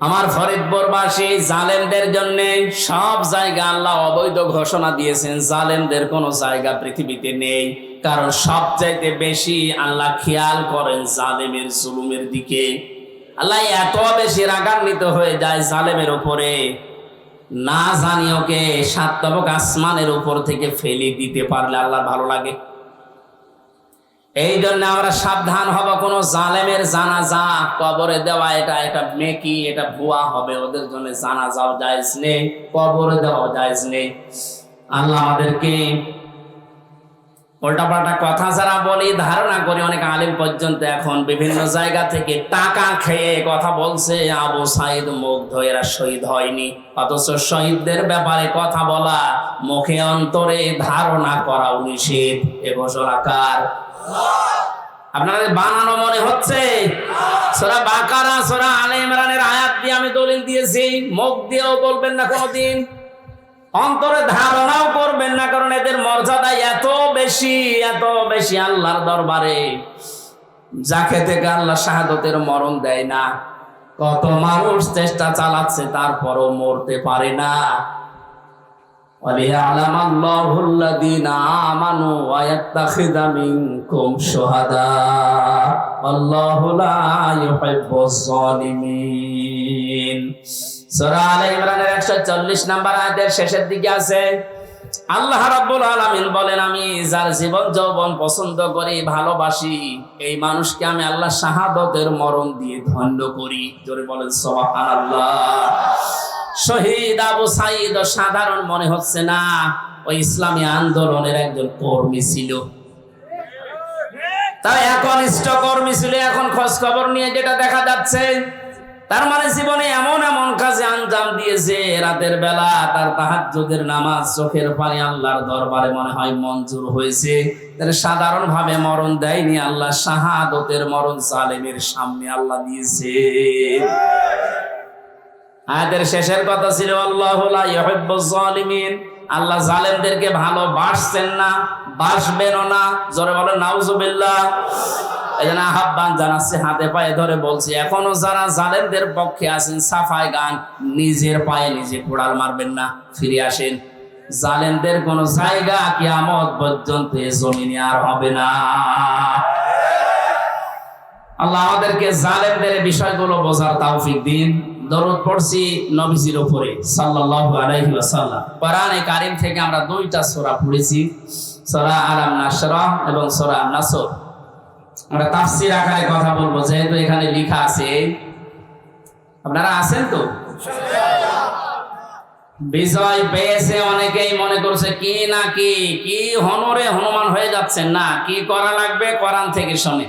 আমার ফরিদপুরবাসী জালেমদের জন্য সব জায়গা আল্লাহ অবৈধ ঘোষণা দিয়েছেন। জালেমদের কোনো জায়গা পৃথিবীতে নেই। কারণ সবচাইতে বেশি আল্লাহ খেয়াল করেন জালেমের জুলুমের দিকে। আল্লাহ এত বেশি রাগান্বিত হয়ে যায় জালেমের উপরে। না জানি ওকে সাত তবক আসমানের উপর থেকে ফেলে দিতে পারলে আল্লাহর ভালো লাগে। এই জন্য আমরা সাবধান হব, কোন জালেমের জানাজা কবরে দেওয়া, এটা এটা মেকি এটা ভুয়া হবে, ওদের জন্য জানাজাও জায়েজ নেই, কবরে দেওয়া জায়েজ নেই। আল্লাহ আমাদেরকে উল্টাপাল্টা কথা যারা বলি, ধারণা করি, অনেক আলিম পর্যন্ত এখন বিভিন্ন জায়গা থেকে টাকা খেয়ে কথা বলছে, আবু সাইদ মুগ্ধ, এরা শহীদ হয়নি, অথচ শহীদদের ব্যাপারে কথা বলা, মুখে অন্তরে ধারণা করা নিষেধ, এ ঘোষণাকার আপনাদের বানানো মনে হচ্ছে? সোরা বাকারা, সোরা আলে ইমরানের আয়াত দিয়ে আমি দলিল দিয়েছি। মুখ দিয়েও বলবেন না কোনোদিন। অন্তরে ধারণাও করবেন না, কারণ এদের মর্যাদা এত বেশি এত বেশি আল্লাহর দরবারে। যাকে থেকে আল্লাহ শাহাদতের মরণ দেয় না। কত মানুষ চেষ্টা চালাচ্ছে, তারপরও মরতে পারে না। وليعلم الله الذين آمنوا ويتخذ منكم شهداء والله لا يحب الظالمين সূরা আলে ইমরানের 140 নাম্বার আয়াতের শেষের দিকে আছে আল্লাহ রাব্বুল আলামিন বলেন আমি যার জীবন যৌবন পছন্দ করি ভালোবাসি এই মানুষকে আমি আল্লাহ শাহাদতের মরণ দিয়ে ধন্য করি জোরে বলেন সুবহানাল্লাহ শহীদ আবু সাইদ সাধারণ মনে হচ্ছে না, ওই ইসলামী আন্দোলনের একজন কর্মী ছিল। তাই এখন ইষ্ট কর্মী ছিল, এখন খোঁজ খবর নিয়ে যেটা দেখা যাচ্ছে, তার মানে জীবনে এমন এমন কাজে আঞ্জাম দিয়েছে, রাতের বেলা তার তাহাজ্জুদের নামাজ চোখের পানি আল্লাহর দরবারে মনে হয় মঞ্জুর হয়েছে। সাধারণ ভাবে মরণ দেয়নি, আল্লাহ শাহাদতের মরণ সালেমের সামনে আল্লাহ দিয়েছে। আয়াতের শেষের কথা ছিল, আল্লাহ জালিমিন আল্লাহ জালেমদেরকে ভালোবাসছেন না, বাসবেনও না। জোরে বলে নাউজুবিল্লাহ এই জন্য আহ্বান জানাচ্ছে, হাতে পায়ে ধরে বলছি, এখনও যারা জালেমদের পক্ষে আছেন, সাফাই গান, নিজের পায়ে নিজে কোড়াল মারবেন না, ফিরে আসেন। জালেমদের কোন জায়গা কিয়ামত পর্যন্ত জমিনে আর হবে না। আল্লাহ আমাদেরকে জালেমদের বিষয়গুলো বোঝার তৌফিক দিন। দরুদ পড়ছি নবীজির উপরে, সাল্লাল্লাহু আলাইহি ওয়াসাল্লাম। কোরআনে কারীম থেকে আমরা দুইটা সূরা পড়েছি, সূরা আলাম নাসরা এবং সূরা নাসর। আমরা তাফসীর আকারে কথা বলব, যেহেতু এখানে লেখা আছে। আপনারা আছেন তো? বিজয় পেয়েছে অনেকেই মনে করছে, কি না কি কি হনরে হনুমান হয়ে যাচ্ছেন? না, কি করা লাগবে কোরআন থেকে শোনে।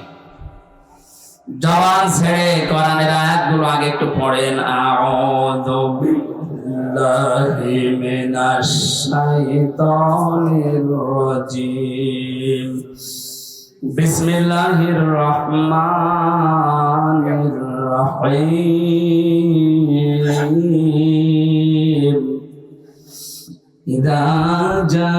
জবান ছেড়ে কোরআনের আয়াতগুলো আগে একটু পড়েন। আউযু বিল্লাহি মিনাশ শাইতানির রাজিম। বিসমিল্লাহির রহমানির রহিম। ইদা জা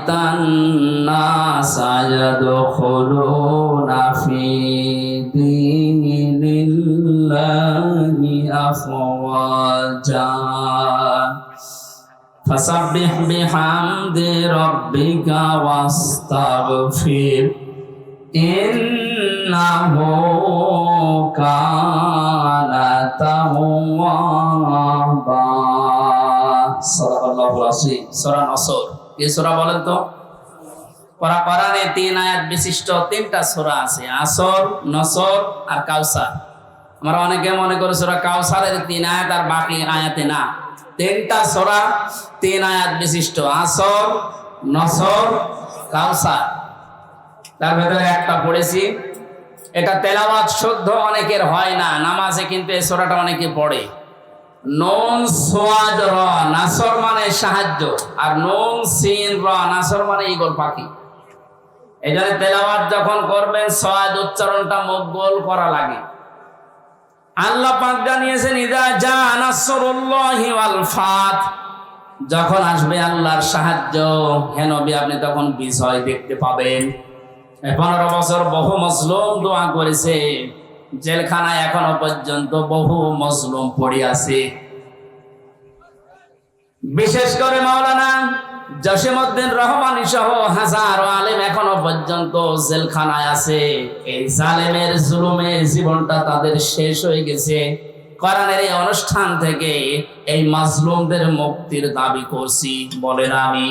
رأيت الناس يدخلون في دين الله أفواجا فسبح بحمد ربك واستغفر إنه كان توابا صدق الله العظيم سورة نصر কি সূরা বলেন তো? পরা তিন আয়াত বিশিষ্ট তিনটা সূরা আছে, আসর, নসর আর কাউসার। আমরা অনেকে মনে করে সূরা কাউসারের তিন আয়াত আর বাকি আয়াতে না। তিনটা সূরা, তিন আয়াত বিশিষ্ট, আসর, নসর, কাউসার। তার ভেতরে একটা পড়েছি, এটা তেলাওয়াত শুদ্ধ অনেকের হয় না, নামাজে কিন্তু এই সোরাটা অনেকে পড়ে। নুন সোয়াদ র, নাসর মানে সাহায্য, আর নুন সিন র, নাসর মানে ইগল পাখি। এই জন্য যখন করবেন সোয়াদ উচ্চারণটা মুখ করা লাগে। আল্লাহ পাক জানিয়েছেন, ইদা জা নাসরুল্লাহি ওয়াল ফাত। যখন আসবে আল্লাহর সাহায্য হেনবি আপনি তখন বিজয় দেখতে পাবেন। পনেরো বছর বহু মজলুম দোয়া করেছে। জেলখানায় এখনও পর্যন্ত বহু মজলুম পড়ে আছে। বিশেষ করে মাওলানা জসিমউদ্দিন রহমানি সহ হাজারো আলেম এখনও পর্যন্ত জেলখানায় আছে। এই জালেমের জুলুমে জীবনটা তাদের শেষ হয়ে গেছে। কোরআনের এই অনুষ্ঠান থেকে এই মাজলুমদের মুক্তির দাবি করছি। বলেন আমি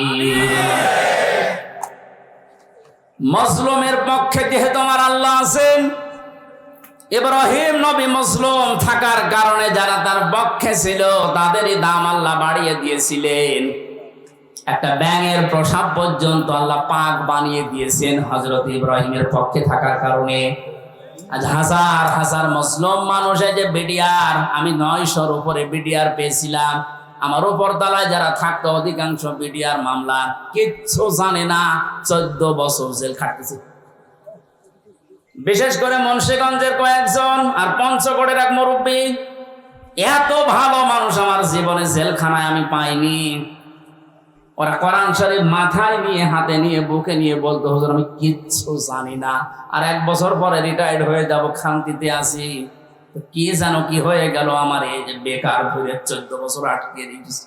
মজলুমের পক্ষে যেহেতু আমার আল্লাহ আছেন ইব্রাহিম নবী মুসলিম থাকার কারণে যারা তার পক্ষে ছিল, তাদেরই দাম আল্লাহ বাড়িয়ে দিয়েছিলেন। একটা ব্যাঙের প্রসাব পর্যন্ত আল্লাহ পাক বানিয়ে দিয়েছেন হজরত ইব্রাহিমের পক্ষে থাকার কারণে। আজ হাজার হাজার মুসলিম মানুষে যে বিডিআর, আমি নয়শোর উপরে বিডিআর পেয়েছিলাম। আমার উপর তলায় যারা থাকতো, অধিকাংশ বিডিআর মামলা কিচ্ছু জানে না, চোদ্দ বছর জেল খাটতেছে। বিশেষ করে মুন্সিগঞ্জের কয়েকজন আর পঞ্চগড়ের এক মুরব্বী। এত ভালো মানুষ আমার জীবনে জেলখানায় আমি পাইনি। ওরা কোরআন শরীফ মাথায় নিয়ে, হাতে নিয়ে, বুকে নিয়ে বলতো, হুজুর, আমি কিচ্ছু জানি না। আর এক বছর পরে রিটায়ার্ড হয়ে যাব, খান্তিতে আসি কি জানো কি হয়ে গেল আমার এই যে বেকার ঘুরে চোদ্দ বছর আটকে দিয়েছে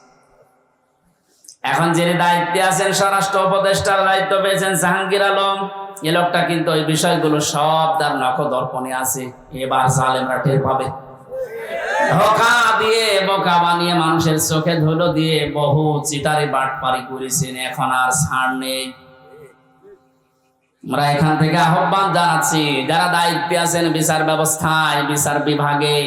এখন যিনি দায়িত্বে আছেন, স্বরাষ্ট্র উপদেষ্টার দায়িত্ব পেয়েছেন জাহাঙ্গীর আলম। এ লোকটা কিন্তু ওই বিষয়গুলো সব তার নখ দর্পণে আছে। এবার জালেমরা টের পাবে। ধোকা দিয়ে, বোকা বানিয়ে মানুষের চোখে ধুলো দিয়ে বহু চিতারে করেছেন, এখন আর ছাড় নেই। আমরা এখান থেকে আহ্বান জানাচ্ছি, যারা দায়িত্বে আছেন বিচার ব্যবস্থায়, বিচার বিভাগে,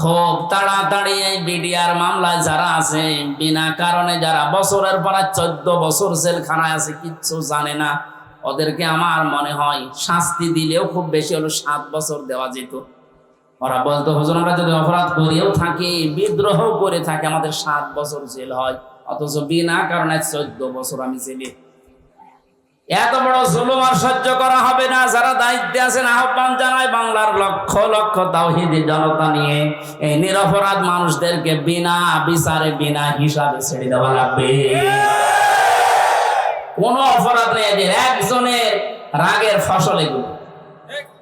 খুব তাড়াতাড়ি এই বিডিআর মামলায় যারা আছে, বিনা কারণে যারা বছরের পর চোদ্দ বছর জেলখানায় আছে, কিচ্ছু জানে না। ওদেরকে আমার মনে হয় শাস্তি দিলেও খুব বেশি হলো সাত বছর দেওয়া যেত। ওরা বলতো, হুজুর, আমরা যদি অপরাধ করেও থাকি, বিদ্রোহ করে থাকি, আমাদের সাত বছর জেল হয়। অথচ বিনা কারণে চোদ্দ বছর আমি জেলে। এত বড় জুলুম আর সহ্য করা হবে না। যারা দায়িত্বে আছেন, আহ্বান জানায় বাংলার লক্ষ লক্ষ তাওহিদি জনতা নিয়ে। এই নিরপরাধ মানুষদেরকে বিনা বিচারে, বিনা হিসাবে ছেড়ে দেওয়া লাগবে। কোনো অপরাধ নেই এদের একজনের রাগের ফসল এগুলো।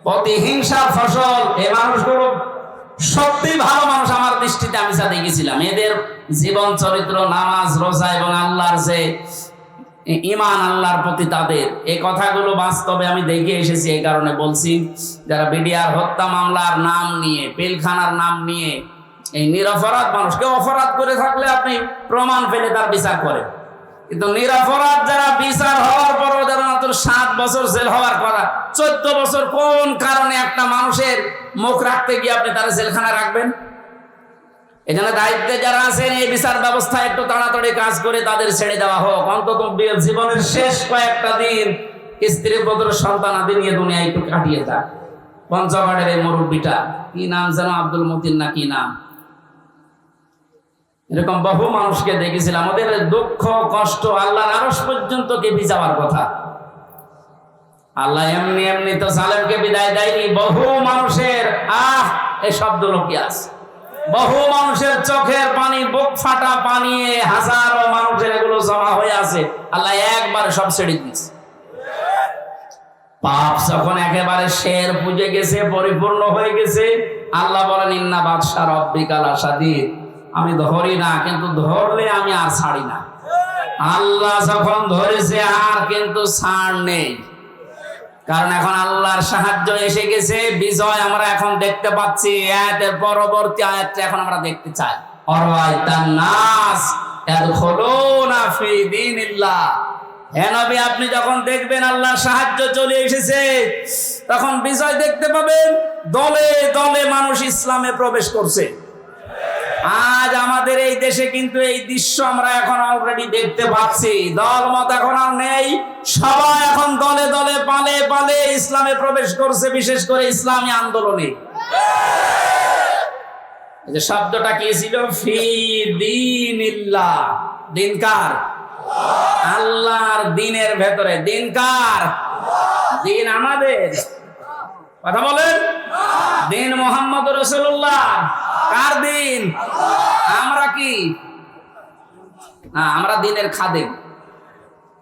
প্রতিহিংসার ফসল এই মানুষগুলো। সত্যি ভালো মানুষ আমার দৃষ্টিতে আমি যা দেখেছিলাম। এদের জীবন চরিত্র, নামাজ, রোজা এবং আল্লাহর যে ইমান আল্লাহর প্রতি তাদের। এই কথাগুলো বাস্তবে আমি দেখে এসেছি, এই কারণে বলছি, যারা বিডিআর হত্যা মামলার নাম নিয়ে, পিলখানার নাম নিয়ে, এই নিরপরাধ মানুষকে অপরাধ করে থাকলে আপনি প্রমাণ পেলে তার বিচার করেন। কিন্তু নিরাপরাধ যারা বিচার হওয়ার পরও যারা মাত্র সাত বছর জেল হওয়ার কথা, চোদ্দ বছর কোন কারণে একটা মানুষের মুখ রাখতে গিয়ে আপনি তারা জেলখানায় রাখবেন? এখানে দায়িত্বে যারা আছেন, এই বিচার ব্যবস্থা একটু তাড়াতাড়ি কাজ করে তাদের ছেড়ে দেওয়া হোক। অন্তত জীবনের শেষ কয়েকটা দিন স্ত্রী, পুত্র, সন্তান আদি নিয়ে দুনিয়া একটু কাটিয়ে যাক। পঞ্চগড়ের এই মুরব্বীটা, কি নাম যেন আব্দুল মতিন না কি নাম? এরকম বহু মানুষকে দেখেছিলাম। ওদের দুঃখ, কষ্ট, আল্লাহর আরস পর্যন্ত কেঁপে যাওয়ার কথা। আল্লাহ এমনি এমনি তো সালেমকে বিদায় দেয়নি। বহু মানুষের, আহ এই শব্দ লোকে আছে বহু মানুষের চোখের পানি, বুক ফাটা পানি, হাজারো মানুষের এগুলো জমা হয়ে আছে। আল্লাহ একবার সব ছেড়ে দিয়েছে। পাপ যখন একেবারে শের পুজে গেছে, পরিপূর্ণ হয়ে গেছে, আল্লাহ বলেন, ইন্না বাদশাহ রব্বিকাল আসাদিদ আমি ধরি না, কিন্তু ধরলে আমি আর ছাড়ি না। আল্লাহ যখন ধরেছে, আর কিন্তু ছাড় নেই। কারণ এখন আল্লাহর সাহায্য এসে গেছে, বিজয় আমরা এখন দেখতে পাচ্ছি, আয়াতের পরবর্তী আয়াতটা এখন আমরা দেখতে চাই। অরাইতান নাস ইয়াদখুলুনা ফি নবী, আপনি যখন দেখবেন আল্লাহর সাহায্য চলে এসেছে, তখন বিজয় দেখতে পাবেন, দলে দলে মানুষ ইসলামে প্রবেশ করছে। আজ আমাদের এই দেশে কিন্তু এই দৃশ্য আমরা এখন অলরেডি দেখতে পাচ্ছি। দল মত এখন আর নেই। সবাই এখন দলে দলে পালে পালে ইসলামে প্রবেশ করছে, বিশেষ করে ইসলামী আন্দোলনে। যে শব্দটা কি ছিল? ফি দিনিল্লাহ। দিনকার আল্লাহর দিনের ভেতরে। দিনকার দিন আমাদের। কথা বলেন? দিন মোহাম্মদ রসুল্লাহ। কার দিন? আমরা কি? না আমরা দিনের খাদেম।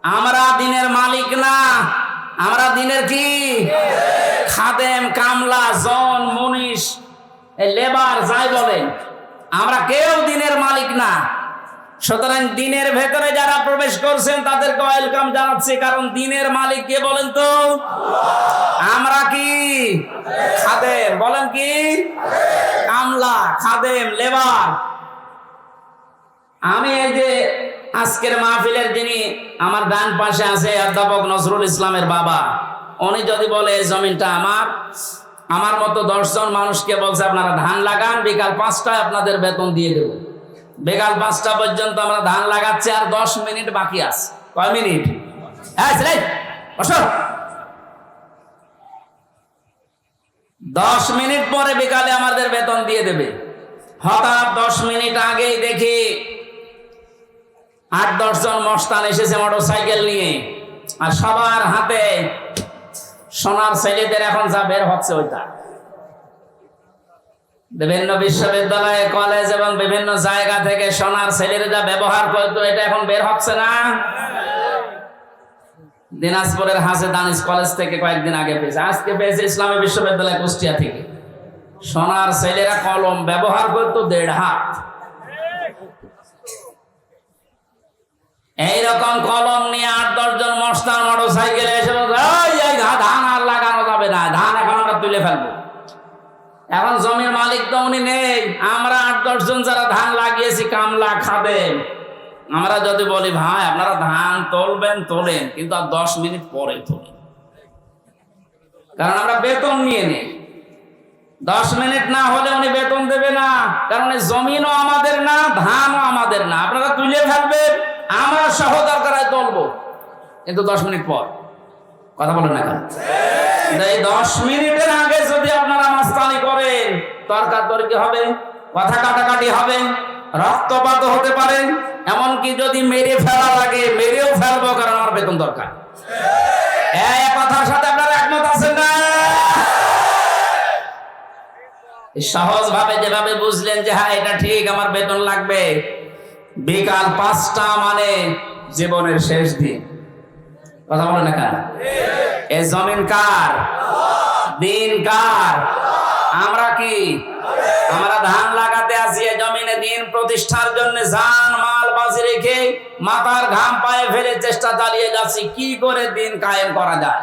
আমরা দিনের মালিক না। আমরা দিনের কি? খাদেম, কামলা, জন মনীষ লেবার, যাই বলেন আমরা কেউ দিনের মালিক না। সুতরাং দিনের ভেতরে যারা প্রবেশ করছেন, তাদেরকে ওয়েলকাম জানাচ্ছি, কারণ দিনের মালিক কে বলেন তো? আমরা কি? খাদেম। বলেন কি? কামলা খাদেম, লেবার। আমি এই যে আজকের মাহফিলের যিনি আমার ডান পাশে আছে অধ্যাপক নজরুল ইসলামের বাবা, উনি যদি বলে, এই জমিনটা আমার আমার মতো দশজন মানুষকে বলছে, আপনারা ধান লাগান, বিকাল পাঁচটায় আপনাদের বেতন দিয়ে দেব। বিকাল পাঁচটা পর্যন্ত আমরা ধান লাগাচ্ছি আর দশ মিনিট বাকি আছে। কয় মিনিট? হ্যাঁ। দশ মিনিট পরে বিকালে আমাদের বেতন দিয়ে দেবে। হঠাৎ দশ মিনিট আগেই দেখি আট দশজন মস্তান এসেছে মোটর সাইকেল নিয়ে। আর সবার হাতে সোনার ছেলেদের এখন যা বের হচ্ছে ওইটা। বিভিন্ন বিশ্ববিদ্যালয়ে, কলেজ এবং বিভিন্ন জায়গা থেকে সোনার ছেলের ব্যবহার করতো, এটা এখন বের হচ্ছে না। দিনাজপুরের হাসে দানিশ কলেজ থেকে কয়েকদিন আগে পেয়েছে। আজকে পেয়েছে ইসলামী বিশ্ববিদ্যালয় কুষ্টিয়া থেকে। সোনার ছেলেরা কলম ব্যবহার করতো দেড় হাত। এইরকম কলম নিয়ে আট দশজন মস্তান মোটর সাইকেলে এসে বলছে, "ওই, এই ধা- ধান আর লাগানো যাবে না ধান এখন আমরা তুলে ফেলব। এখন জমির মালিক তো উনি নেই। আমরা আট দশজন যারা ধান লাগিয়েছি কামলা খাবে আমরা যদি বলি, ভাই, আপনারা ধান তোলবেন, তোলেন, কিন্তু আর দশ মিনিট পরে তোলেন। কারণ আমরা বেতন নিয়ে নেই। দশ মিনিট না হলে উনি বেতন দেবে না। কারণ জমিনও আমাদের না, ধানও আমাদের না। আপনারা তুলে ফেলবেন, আমরা সহ দরকার হয় তুলবো। কিন্তু দশ মিনিট পর, কথা বলেন না এই দশ মিনিটের আগে যদি আপনারা মাস্তানি করেন তর্কা তর্কি হবে, কথা কাটাকাটি হবে রক্তপাত হতে পারে, এমনকি যদি মেরে ফেলা লাগে, মেরেও ফেলব কারণ আমার বেতন দরকার। কথার সাথে আপনারা একমত আছেন না? সহজ ভাবে যেভাবে বুঝলেন যে হ্যাঁ এটা ঠিক, আমার বেতন লাগবে, বিকাল পাঁচটা মানে জীবনের শেষ দিন। কথা বলে না কেন? এ জমিন কার? দিন কার? আমরা কি? আমরা ধান জমিনে দিন প্রতিষ্ঠার জন্য জান মাল বাজি রেখে মাথার ঘাম পায়ে ফেলে চেষ্টা চালিয়ে যাচ্ছি। কি করে দিন কায়েম করা যায়?